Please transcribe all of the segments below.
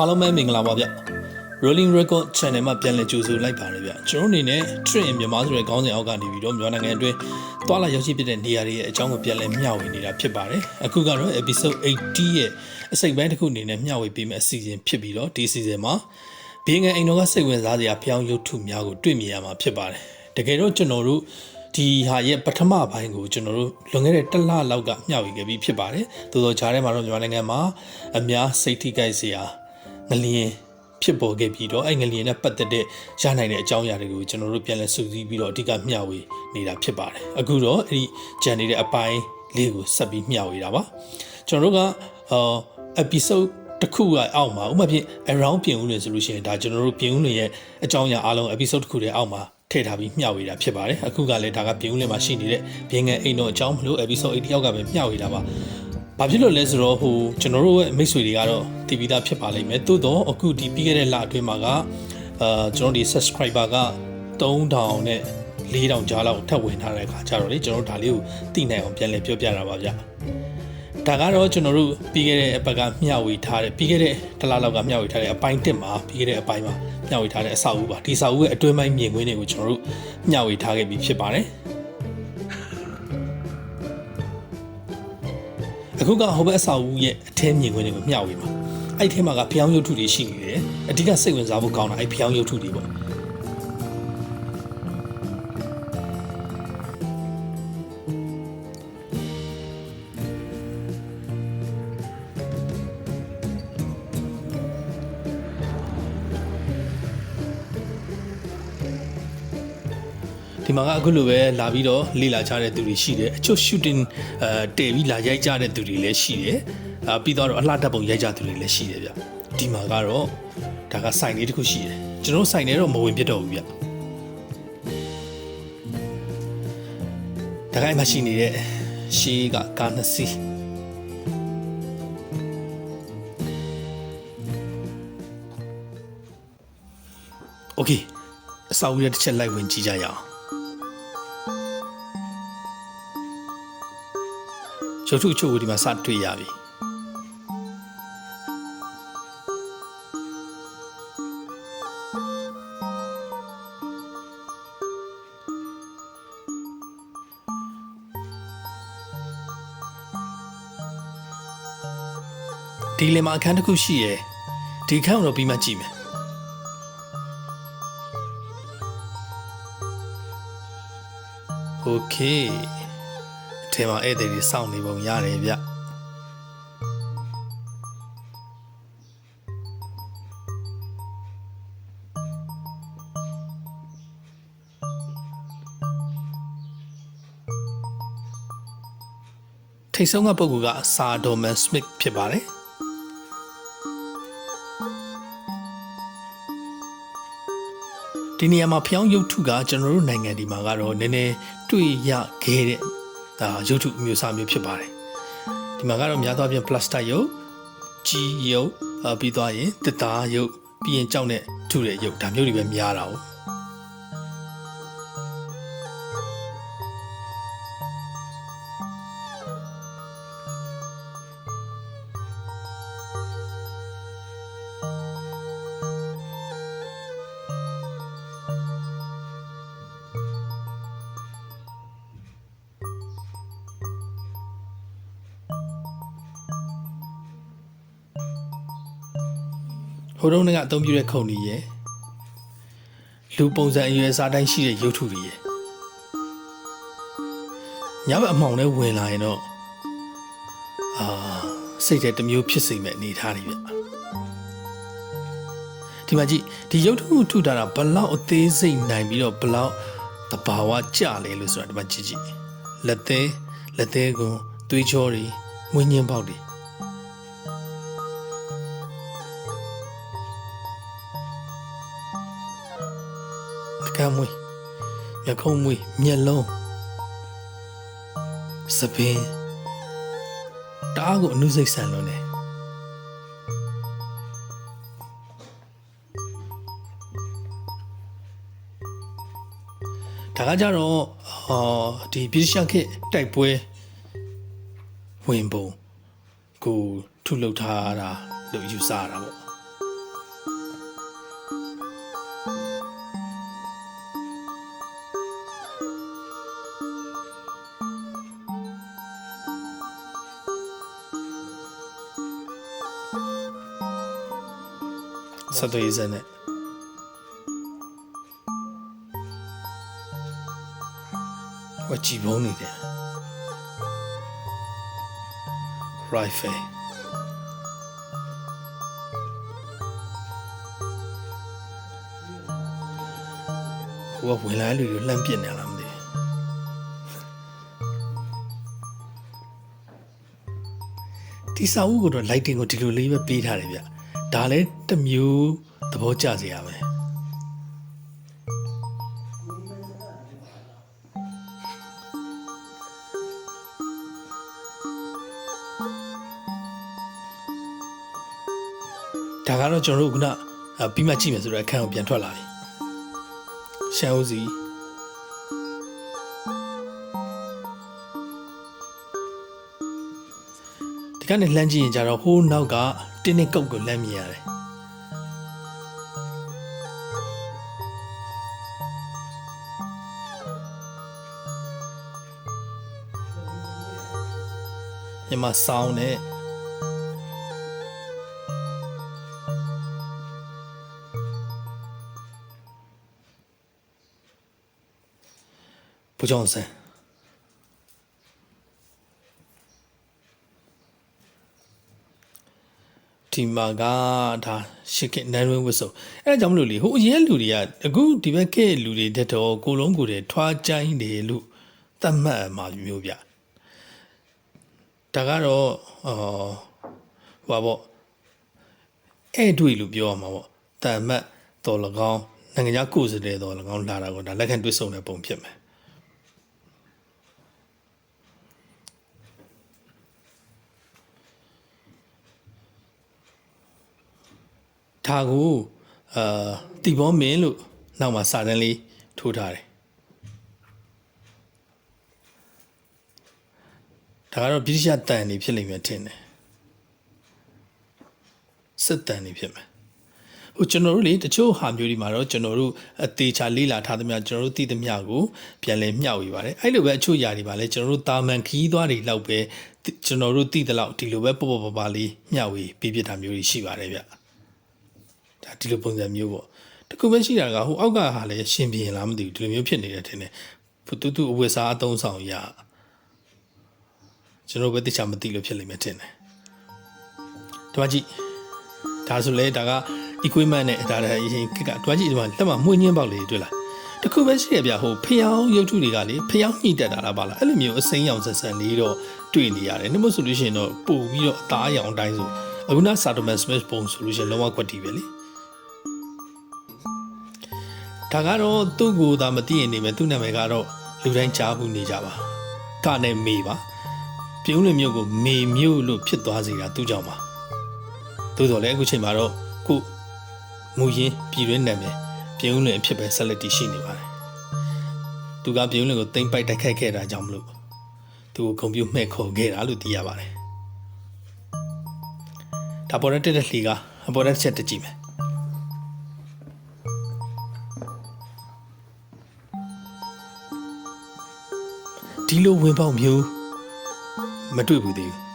အားလုံးပဲမင်္ဂလာပါဗျ Rolling Record Channel မှာပြန်လည်ကြိုဆိုလိုက်ပါတယ်ဗျကျွန်တော်အနေနဲ့ Trend in မြန်မာဆိုတဲ့ခေါင်းစဉ်အောက်ကနေပြီးတော့မြန်မာနိုင်ငံအတွင်းတွာလာရောက်ရှိဖြစ်တဲ့နေရာတွေရဲ့အကြောင်းကိုပြန်လည်မျှဝေနေတာဖြစ်ပါတယ်အခုကတော့ episode 80ရဲ့အစိတ်ပိုင်းတစ်ခုအနေနဲ့မျှဝေပေးမယ့်အစီအစဉ်ဖြစ်ပြီးတော့ဒီအစီအစဉ်မှာဘင်းငယ်အိမ်တော်ကစိတ်ဝင်စားစရာဖျောင်းရုပ်ထုများကိုတွေ့မြင်ရမှာဖြစ်ပါတယ်တကယ်တော့ကျွန်တော်တို့ဒီဟာရဲ့ပထမပိုင်းကိုကျွန်တော်တို့လွန်ခဲ့တဲ့တစ်လလောက်ကမျှဝေခဲ့ပြီးဖြစ်ပါတယ်သို့သောဂျားထဲမှာတော့မြန်မာနိုင်ငံမှာအများစိတ်ထိကြိုက်စရာ ငလျင်ဖြစ်ပေါ်ခဲ့ပြီးတော့အဲ့ငလျင်နဲ့ပတ်သက်တဲ့ရနိုင်တဲ့အကြောင်းအရာတွေကိုကျွန်တော်တို့ပြန်လည်စုစည်းပြီးတော့အဓိကမျှဝေနေတာဖြစ်ပါတယ်အခုတော့အဲ့ဒီဂျန်နေတဲ့အပိုင်းလေးကိုဆက်ပြီးမျှဝေတာပါကျွန်တော်တို့ကအာ episode တစ်ခုကအောက်မှာဥပမာဖြင့် around ပြင်ဦးလွင်ဆိုလို့ရှိရင်ဒါကျွန်တော်တို့ပြင်ဦးလွင်ရဲ့အကြောင်းအရာအားလုံး episode တစ်ခုတည်းအောက်မှာထည့်ထားပြီးမျှဝေတာဖြစ်ပါတယ်အခုကလည်းဒါကပြင်ဦးလွင်မှာရှိနေတဲ့ဘင်းငယ်အိမ်တော်အကြောင်းမလို့ episode 80ယောက်ကပဲမျှဝေတာပါ ဘာဖြစ်လို့လဲဆိုတော့ဟိုကျွန်တော်တို့ရဲ့မိတ်ဆွေတွေကတော့တည်ပြီးသားဖြစ်ပါလိမ့်မယ်သို့တော့အခုဒီပြီးခဲ့တဲ့လအတွင်းမှာကအာကျွန်တော်ဒီ subscriber က3000နဲ့4000ကြားလောက်ထပ်ဝင်ထားတဲ့အခါကျတော့လေကျွန်တော်တို့ဒါလေးကိုသိနိုင်အောင်ပြန်လည်ပြောပြတာပါဗျာဒါကတော့ကျွန်တော်တို့ပြီးခဲ့တဲ့အပတ်ကမျှဝေထားတဲ့ပြီးခဲ့တဲ့တစ်လလောက်ကမျှဝေထားတဲ့အပိုင်း1မှာပြီးခဲ့တဲ့အပိုင်းမှာမျှဝေထားတဲ့အဆောက်အဦပါဒီအဆောက်အဦရဲ့အတွင်းပိုင်းမြင်ကွင်းတွေကိုကျွန်တော်တို့မျှဝေထားခဲ့ပြီးဖြစ်ပါတယ် အခုကဟိုဘက်အဆောက်အဦရဲ့အထင်းမြင်ကွင်းတွေကိုမျှဝေမှာအဲ့ဒီထဲမှာကဖျောင်းရုပ်ထုတွေရှိနေတယ်အဓိကစိတ်ဝင်စားဖို့ကောင်းတာအဲ့ဖျောင်းရုပ်ထုတွေပေါ့ ဒီမှာကအခုလိုပဲလာပြီးတော့လေ့လာကြတဲ့သူတွေရှိတယ်အချို့ shooting အဲတည်ပြီးလာရိုက်ကြတဲ့သူတွေလည်းရှိတယ်အာပြီးတော့အလှဓာတ်ပုံရိုက်ကြသူတွေလည်းရှိတယ်ဗျဒီမှာကတော့ဒါကစိုင်လေးတစ်ခုရှိတယ်ကျွန်တော်စိုင်နေတော့မဝင်ပြတော့ဘူးဗျဒါကအိမ်မှာရှိနေတဲ့ရှေးကကားနှစ်စီးโอเคအစာအုပ်ရဲ့တစ်ချက်လိုက်ဝင်ကြည့်ကြရအောင် ရုပ်ထုအချို့ကိုဒီမှာစတွေ့ရပြီဒီလေမှာအခန်းတစ်ခုရှိရယ်ဒီအခန်းကိုတော့ပြီးမှကြည့်မယ်โอเค အ ထဲမှာဧည့်သည်တွေစောင့်နေပုံရတယ်ဗျထိတ်ဆုံးကပုဂ္ဂိုလ်ကစာဒိုမန်စမစ်ဖြစ်ပါတယ်ဒီနေရာမှာဖျောင်းရုပ်ထုကကျွန်တော်တို့နိုင်ငံဒီမှာကတော့နည်းနည်းတွေ့ရခဲ့တဲ့ ဒါရုပ်ထုအမျိုးအစားမျိုးဖြစ်ပါတယ်ဒီမှာကတော့များသောအားဖြင့် plastic ရုပ်ကြီးရုပ်အပြီးသွားရင်တစ်သားရုပ်ပြီးရင်ကြောက်နဲ့ထုတဲ့ရုပ်ဒါမျိုးတွေပဲများတာ哦 ဟိုတုန်းကအသုံးပြုတဲ့ခုံကြီးရယ်လူပုံစံအရွယ်စားတိုင်းရှိတဲ့ရုပ်ထုတွေရယ်ညဘက်အမှောင်နဲ့ဝင်လာရင်တော့အာစိတ်ထဲတစ်မျိုးဖြစ်စိမ့်မဲ့အနေထားတွေဗျဒီမှာကြည့်ဒီရုပ်ထုကိုထုထားတာဘလောက်အသေးစိတ်နိုင်ပြီးတော့ဘလောက်တဘာဝကြလဲလို့ဆိုတာဒီမှာကြည့်ကြည့်လက်သေးလက်သေးကွန်သွေးချောတွေမွေးညင်းပေါက်တွေ ကမ်းမွေးမျက်ခုံးမွေးမျက်လုံးစပင်းတအားကိုအနုစိတ်ဆန်လွန်းတယ်ဒါကကြတော့အာဒီဗြိတိရှခေတ်တိုက်ပွဲဝင်ပုံကိုထုလုပ်ထားတာလို့ယူဆရတာပေါ့ ဆက်သွယ်ရေးစက်နဲ့ဟိုကြည်ဘုံနေတယ် rifle ဟိုကဝင်လာတဲ့လူတွေလှမ်းပြစ်နေလားမသိဘူးဒီစာအုပ်ကတော့ lighting ကိုဒီလိုလေးပဲပေးထားတယ်ဗျ ဒါလည်းတစ်မျိုးသဘောကျစရာပဲဒါကတော့ကျွန်တော်တို့ခုနအာပြီးမှကြည့်မယ်ဆိုတော့အခန်းကိုပြန်ထွက်လာပြီရှမ်းဦးစီဒီကနေလှမ်းကြည့်ရင်ကြတော့ဟိုးနောက်က တင်းနဲ့ကုတ်ကိုလှမ်းမြင်ရတယ်ညမဆောင်းနဲ့ဘုကြောင့်ဆန်း ဒီမှာကဒါရှစ်ကနန်းရင်းဝစ်စုံအဲဒါကြောင့်မလို့လေဟိုအရင်လူတွေကအခုဒီဘက်ကဲလူတွေတက်တော့ကိုလုံးကိုတယ်ထွားချိုင်းတယ်လို့သတ်မှတ်မှာမျိုးဗျဒါကတော့အော်ဟိုပါပေါ့အဲ့တွေ့လို့ပြောရမှာပေါ့တန်မတ်တော်၎င်းနိုင်ငံခြားကိုယ်စားလှယ်တော်၎င်းလာတာကိုဒါလက်ခံတွေ့ဆုံတဲ့ပုံဖြစ်မယ် ဒါကိုအာတီဘောမင်းလို့နောက်မှာစာတန်းလေးထိုးထားတယ်ဒါကတော့ဗြိတိရှတန်နေဖြစ်လိမ့်မယ်ထင်တယ်စစ်တန်နေဖြစ်မယ်ဟိုကျွန်တော်တို့လေတချို့ဟာမျိုးဒီမှာတော့ကျွန်တော်တို့အသေးချာလေးလာထားသမျှကျွန်တော်တို့သိသမျှကိုပြန်လဲမျှဝေပါတယ်အဲ့လိုပဲအချို့ຢာတွေပါလဲကျွန်တော်တို့တာမန်ခီးသွားတွေလောက်ပဲကျွန်တော်တို့သိသလောက်ဒီလိုပဲပေါ့ပေါ့ပါပါလေးမျှဝေပေးပြတာမျိုးတွေရှိပါတယ်ဗျ ဒါဒီလိုပုံစံမျိုးပေါ့တခုပဲရှိတာကဟိုအောက်ကဟာလဲရှင်ပြင်းလားမသိဘူးဒီလိုမျိုးဖြစ်နေတယ်ထင်တယ်ဖူတူတူအဝတ်စားအသုံးဆောင်ရကျွန်တော်ပဲသိချာမသိလို့ဖြစ်လိမ့်မယ်ထင်တယ်ဒီမှာကြည့်ဒါဆိုလဲဒါက equipment နဲ့ဒါဒါအရင်ကကတွားကြည့်ဒီမှာလက်မှာမှုညင်းပေါက်လေးတွေ့လားတခုပဲရှိရဗျဟိုဖျောင်းရုပ်ထုတွေကလေဖျောင်းညှိတက်တာလားပါလားအဲ့လိုမျိုးအစိမ်းရောင်ဆက်ဆန်လေးတော့တွေ့နေရတယ်နှမဆိုလို့ရှိရင်တော့ပို့ပြီးတော့အသားရောင်အတိုင်းဆိုအခုနစာတိုမန်စမစ်ပုံဆိုလို့ရှိရင်လုံးဝကွက်တီပဲလေ ဒါကတော့သူ့ကိုယ်သာမသိရင်နေမယ်သူ့နာမည်ကတော့လူတိုင်းကြားဘူးနေကြပါကနဲ့မေပါပြုံးလင်မျိုးကိုမေမျိုးလို့ဖြစ်သွားစေတာသူ့ကြောင့်ပါသို့တော်လည်းအခုချိန်မှာတော့ခုမူရင်းပြည်တွင်းနာမည်ပြုံးလင်အဖြစ်ပဲဆက်လက်တည်ရှိနေပါတယ်သူကပြုံးလင်ကိုတိမ့်ပိုက်တိုက်ခိုက်ခဲ့တာကြောင့်မလို့သူကိုဂုံပြုတ်မှဲ့ခေါ်ခဲ့တာလို့သိရပါတယ်ဒါပေါ်တဲ့တက်လှီကအပေါ်တဲ့ချက်တကြည့်မယ် လိုဝင်ပေါက်မျိုးမတွေ့ဘူးသေးဘူး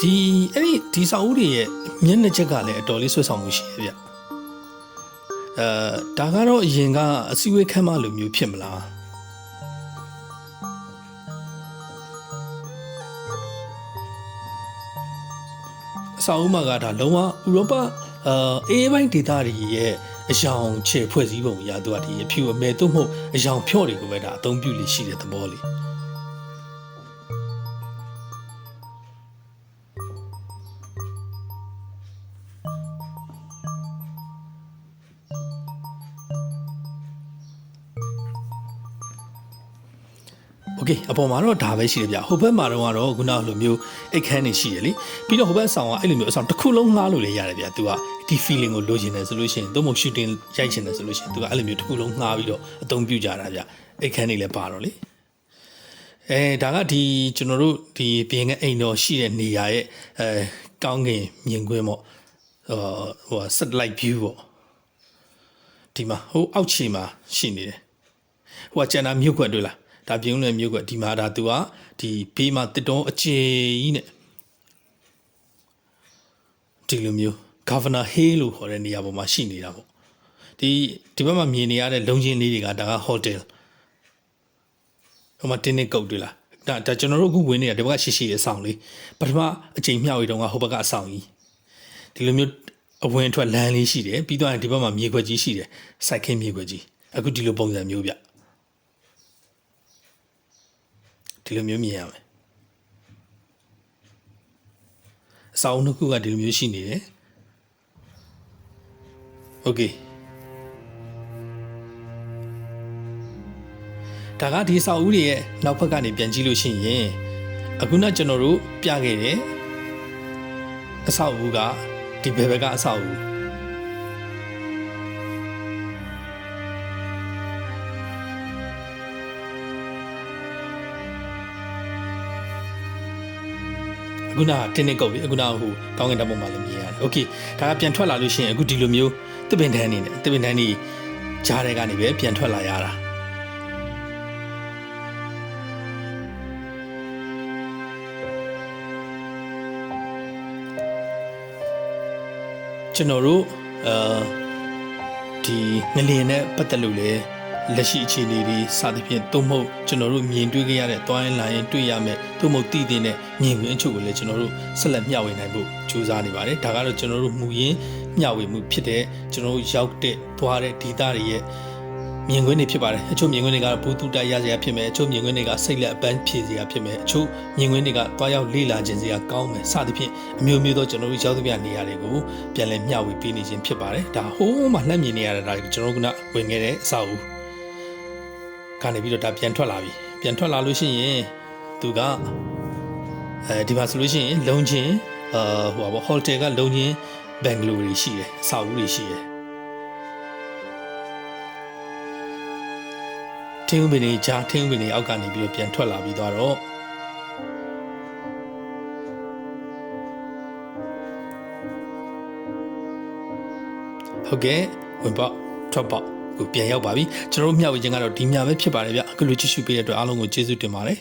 ဒီအဲ့ဒီဒီစာအုပ်တွေရဲ့မျက်နှာချက်ကလည်းအတော်လေးဆွဆောင်မှုရှိရဲ့ဗျအဲဒါကတော့အရင်ကအစည်းအဝေးခန်းမလိုမျိုးဖြစ်မလားအစာအုပ်မှာကဒါလုံးဝဥရောပ အာအေးပိုင်းဒေတာတွေရဲ့အယောင်ခြေဖွဲ့စည်းပုံအရာသူကဒီအဖြူအမဲသို့မဟုတ်အယောင်ဖြော့တွေကိုပဲဒါအသုံးပြုလို့ရှိတဲ့သဘောလေး OK အပေါ်မှာတော့ဒါပဲရှိတယ်ဗျဟိုဘက်မှာတော့ကတော့ခုနလိုမျိုးအိတ်ခမ်းနေရှိတယ်လीပြီးတော့ဟိုဘက်ဆောင်ကအဲ့လိုမျိုးအဆောင်တစ်ခုလုံးငှားလို့လည်းရတယ်ဗျ तू ကဒီ feeling ကိုလိုချင်တယ်ဆိုလို့ရှိရင်သို့မဟုတ် shooting ရိုက်ချင်တယ်ဆိုလို့ရှိရင် तू ကအဲ့လိုမျိုးတစ်ခုလုံးငှားပြီးတော့အသုံးပြုကြတာဗျအိတ်ခမ်းနေလည်းပါတော့လीအဲဒါကဒီကျွန်တော်တို့ဒီဘင်းကအိမ်တော်ရှိတဲ့နေရာရဲ့အဲကောင်းကင်မြင်ကွင်းပေါ့ဟိုဟို satellite view ပေါ့ဒီမှာဟိုအောက်ခြေမှာရှိနေတယ်ဟိုကကျန်တာမြုပ်ွက်တွေ့လား ဒါပြုံးလွယ်မျိုးကွက်ဒီမှာဒါသူကဒီဘေးမှာတစ်တုံးအကျယ်ကြီးနဲ့ဒီလိုမျိုး Governor Hay လို့ခေါ်တဲ့နေရာပေါ်မှာရှိနေတာပေါ့ဒီဒီဘက်မှာမြင်နေရတဲ့လုံချင်းလေးတွေကဒါက hotel ဟိုမှာတင်းနေကုတ်တွေ့လားဒါဒါကျွန်တော်တို့အခုဝင်နေတာဒီဘက်ကရှိရှိအဆောင်လေးပထမအချိန်မျှဝေတုန်းကဟိုဘက်ကအဆောင်ကြီးဒီလိုမျိုးအဝင်အထွက်လမ်းလေးရှိတယ်ပြီးတော့ဒီဘက်မှာမြေခွက်ကြီးရှိတယ်စိုက်ခင်းမြေခွက်ကြီးအခုဒီလိုပုံစံမျိုးဗျ ဒီလိုမျိုးမြင်ရမယ်အဆောင်တစ်ခုကဒီလိုမျိုးရှိနေတယ်โอเค ဒါကဒီအဆောက်အဦတွေရဲ့နောက်ဘက်ကနေပြန်ကြည့်လို့ရှိရင်အခုနကျွန်တော်တို့ပြခဲ့တဲ့အဆောက်အဦကဒီဘယ်ဘက်ကအဆောက်အဦ ခုနကတင်းနေကုတ်ပြီအခုနကဟိုကောင်းကင်တက်ပုံမှာလည်းမြင်ရတယ်။ Okay ဒါကပြန်ထွက်လာလို့ရှိရင်အခုဒီလိုမျိုးတပင်တန်းနေနဲ့တပင်တန်းနေကြားတဲ့ကနေပဲပြန်ထွက်လာရတာ။ကျွန်တော်တို့အဲဒီငလျင်နဲ့ပတ်သက်လို့လေ လက်ရှိအခြေအနေတွေစသဖြင့်သို့မဟုတ်ကျွန်တော်တို့မြင်တွေ့ခဲ့ရတဲ့တွိုင်းလိုင်းတွေ့ရမယ်သို့မဟုတ်တည်တဲ့မြင်ကွင်းအချို့ကိုလည်းကျွန်တော်တို့ဆက်လက်မျှဝေနိုင်ဖို့ကြိုးစားနေပါတယ်ဒါကတော့ကျွန်တော်တို့မူရင်းမျှဝေမှုဖြစ်တဲ့ကျွန်တော်တို့ရောက်တဲ့သွားတဲ့ဒေတာတွေရဲ့မြင်ကွင်းတွေဖြစ်ပါတယ်အချို့မြင်ကွင်းတွေကဘူတူတိုက်ရစရာဖြစ်မယ်အချို့မြင်ကွင်းတွေကစိတ်လက်အပန်းဖြည့်စရာဖြစ်မယ်အချို့မြင်ကွင်းတွေကတွားရောက်လေ့လာခြင်းစရာကောင်းမယ်စသဖြင့်အမျိုးမျိုးသောကျွန်တော်တို့ရောက်သမျှနေရာတွေကိုပြန်လည်မျှဝေပေးနေခြင်းဖြစ်ပါတယ်ဒါဟိုးမှလှမ်းမြင်နေရတာဒါကျွန်တော်တို့ကဝင်ခဲ့တဲ့အဆောက်အဦ ကနေပြီးတော့ဒါပြန်ထွက်လာပြီပြန်ထွက်လာလို့ရှိရင်သူကအဲဒီမှာဆိုလို့ရှိရင်လုံချင်းအာဟိုပါဟိုတယ်ကလုံချင်းဘန်ဂလိုတွေရှိတယ်အဆောက်အဦတွေရှိတယ်ထင်းဥပင်တွေကြားထင်းဥပင်တွေအောက်ကနေပြီးတော့ပြန်ထွက်လာပြီးသွားတော့ဟုတ်ကဲ့ဝင်ပေါက်ထွက်ပေါက် ကိုပြန်ရောက်ပါပြီကျွန်တော်တို့မျှဝေခြင်းကတော့ဒီမျှပဲဖြစ်ပါတယ်ဗျအခုလိုကြည့်ရှုပေးတဲ့အတွက်အားလုံးကိုကျေးဇူးတင်ပါတယ်